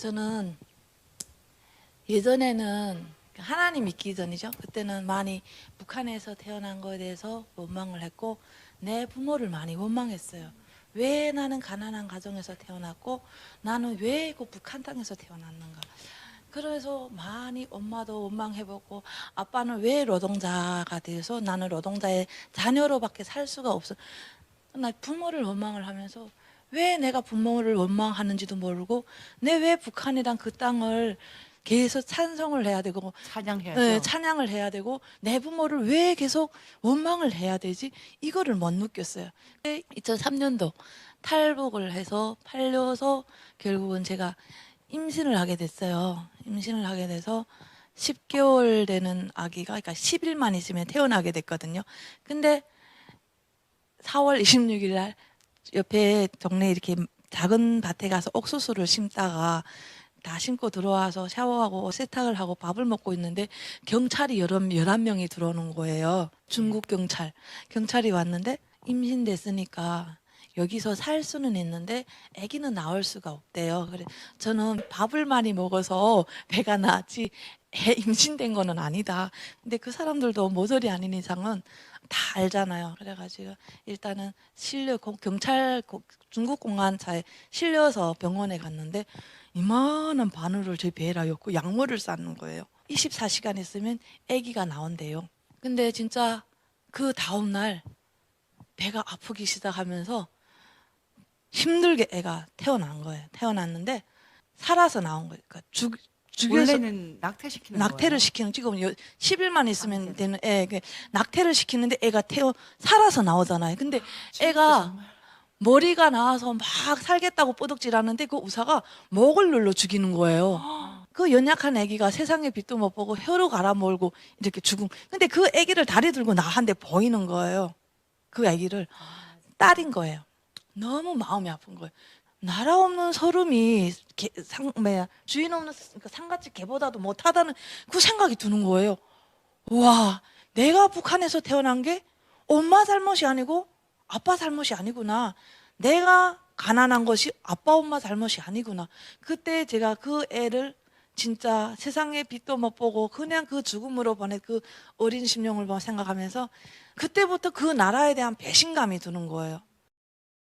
저는 예전에는 하나님 믿기 전이죠. 그때는 많이 북한에서 태어난 거에 대해서 원망을 했고 내 부모를 많이 원망했어요. 왜 나는 가난한 가정에서 태어났고 나는 왜 그 북한 땅에서 태어났는가. 그래서 많이 엄마도 원망해보고 아빠는 왜 노동자가 돼서 나는 노동자의 자녀로밖에 살 수가 없어. 나 부모를 원망을 하면서 왜 내가 부모를 원망하는지도 모르고 내 왜 북한이란 그 땅을 계속 찬송을 해야 되고 찬양해야죠. 네, 찬양을 해야 되고 내 부모를 왜 계속 원망을 해야 되지? 이거를 못 느꼈어요. 2003년도 탈북을 해서 팔려서 결국은 제가 임신을 하게 됐어요. 임신을 하게 돼서 10개월 되는 아기가 그러니까 10일 만 있으면 태어나게 됐거든요. 근데 4월 26일 날 옆에 동네 이렇게 작은 밭에 가서 옥수수를 심다가 다 심고 들어와서 샤워하고 세탁을 하고 밥을 먹고 있는데 경찰이 여러 11명이 들어오는 거예요. 중국 경찰. 경찰이 왔는데 임신됐으니까 여기서 살 수는 있는데 아기는 나올 수가 없대요. 그래 저는 밥을 많이 먹어서 배가 나지 애 임신된 거는 아니다. 근데 그 사람들도 모조리 아닌 이상은 다 알잖아요. 그래가지고 일단은 실려 공- 경찰 고- 중국 공안차에 실려서 병원에 갔는데 이만한 바늘을 제 배에다 엮고 약물을 쌓는 거예요. 24시간 있으면 아기가 나온대요. 근데 진짜 그 다음 날 배가 아프기 시작하면서 힘들게 애가 태어난 거예요. 태어났는데 살아서 나온 거예요. 그러니까 죽 원래는 낙태시키는 낙태를 거예요. 시키는 지금 여- 10일만 있으면 낙태. 되는 애그 낙태를 시키는데 애가 태어 살아서 나오잖아요. 근데 진짜 애가 정말. 머리가 나와서 막 살겠다고 뽀득질하는데 그 의사가 목을 눌러 죽이는 거예요. 그 연약한 아기가 세상의 빛도 못 보고 혀로 갈아몰고 이렇게 죽은. 근데 그 아기를 다리 들고 나한테 보이는 거예요. 그 아기를 딸인 거예요. 너무 마음이 아픈 거예요. 나라 없는 서름이 개, 상, 뭐야, 주인 없는 그 상가집 개보다도 못하다는 그 생각이 드는 거예요. 와, 내가 북한에서 태어난 게 엄마 잘못이 아니고 아빠 잘못이 아니구나. 내가 가난한 것이 아빠 엄마 잘못이 아니구나. 그때 제가 그 애를 진짜 세상의 빛도 못 보고 그냥 그 죽음으로 보낸 그 어린 심령을 뭐 생각하면서 그때부터 그 나라에 대한 배신감이 드는 거예요.